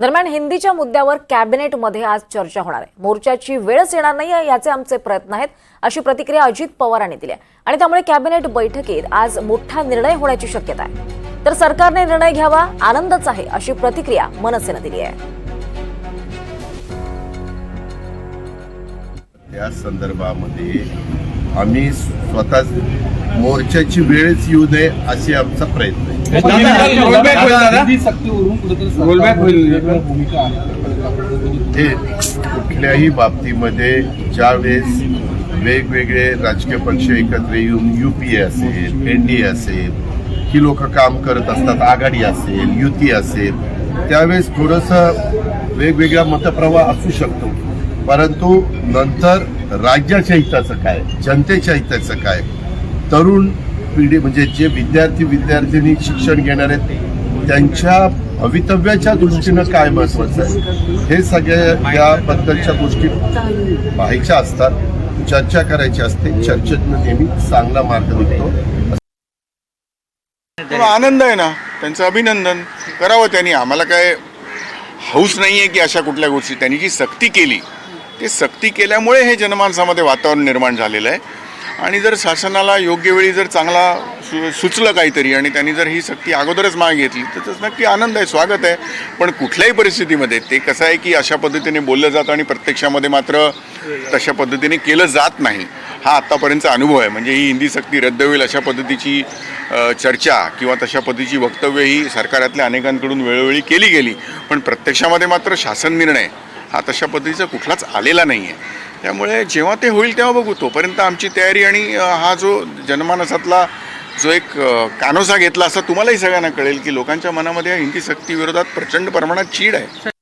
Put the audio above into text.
दरम्यान हिंदीच्या मुद्द्यावर कॅबिनेटमध्ये आज चर्चा होणार आहे. मोर्चाची वेळच येणार नाही याचे आमचे प्रयत्न आहेत अशी प्रतिक्रिया अजित पवारांनी दिली आहे. आणि त्यामुळे कॅबिनेट बैठकीत आज मोठा निर्णय होण्याची शक्यता आहे. तर सरकारने निर्णय घ्यावा आनंदच आहे अशी प्रतिक्रिया मनसेनं दिली आहे. त्या संदर्भामध्ये आम्ही स्वतः मोर्चाची वेळच येऊ नये असे आमचा प्रयत्न आहे. रोलबॅक होईल हे कुठल्याही बाबतीमध्ये ज्यावेळेस वेगवेगळे राजकीय पक्ष एकत्र येऊन युपीए असेल एनडीए असेल ही लोक काम करत असतात आघाडी असेल युती असेल त्यावेळेस थोडंसं वेगवेगळा मतप्रवाह असू शकतो. परंतु नंतर राज्याच्या हिताचं काय जनतेच्या हिताचं काय तरुण पिढी म्हणजे जे विद्यार्थी विद्यार्थिनी शिक्षण घेणार आहेत त्यांच्या भवितव्याच्या दृष्टीनं काय महत्वाचं आहे? हे सगळ्या याबद्दलच्या गोष्टी पाहायच्या असतात चर्चा करायची असते. चर्चेतनं नेहमी चांगला मार्ग निघतो. आनंद आहे ना त्यांचं अभिनंदन करावं त्यांनी. आम्हाला काय हौस नाही आहे की अशा कुठल्या गोष्टी. त्यांनी जी सक्ती केली ते सक्ती केल्यामुळे हे जनमानसामध्ये वातावरण निर्माण झालेलं आहे. आणि जर शासनाला योग्य वेळी जर चांगला सु सुचलं काहीतरी आणि त्यांनी जर ही सक्ती अगोदरच मागे घेतली तर त्याचं नक्की आनंद आहे स्वागत आहे. पण कुठल्याही परिस्थितीमध्ये ते कसं आहे की अशा पद्धतीने बोललं जातं आणि प्रत्यक्षामध्ये मात्र तशा पद्धतीने केलं जात नाही हा आत्तापर्यंतचा अनुभव आहे. म्हणजे ही हिंदी सक्ती रद्द होईल अशा पद्धतीची चर्चा किंवा तशा पद्धतीची वक्तव्य ही सरकारातल्या अनेकांकडून वेळोवेळी केली गेली. पण प्रत्यक्षामध्ये मात्र शासन निर्णय हा तशा पद्धतीचा कुठलाच आलेला नाही आहे त्यामुळे जेव्हा ते होईल तेव्हा बघू. तोपर्यंत आमची तयारी आणि हा जो जनमानसातला जो एक कानोसा घेतला असा तुम्हालाही सगळ्यांना कळेल की लोकांच्या मनामध्ये हिंदी सक्तीविरोधात प्रचंड प्रमाणात चीड आहे.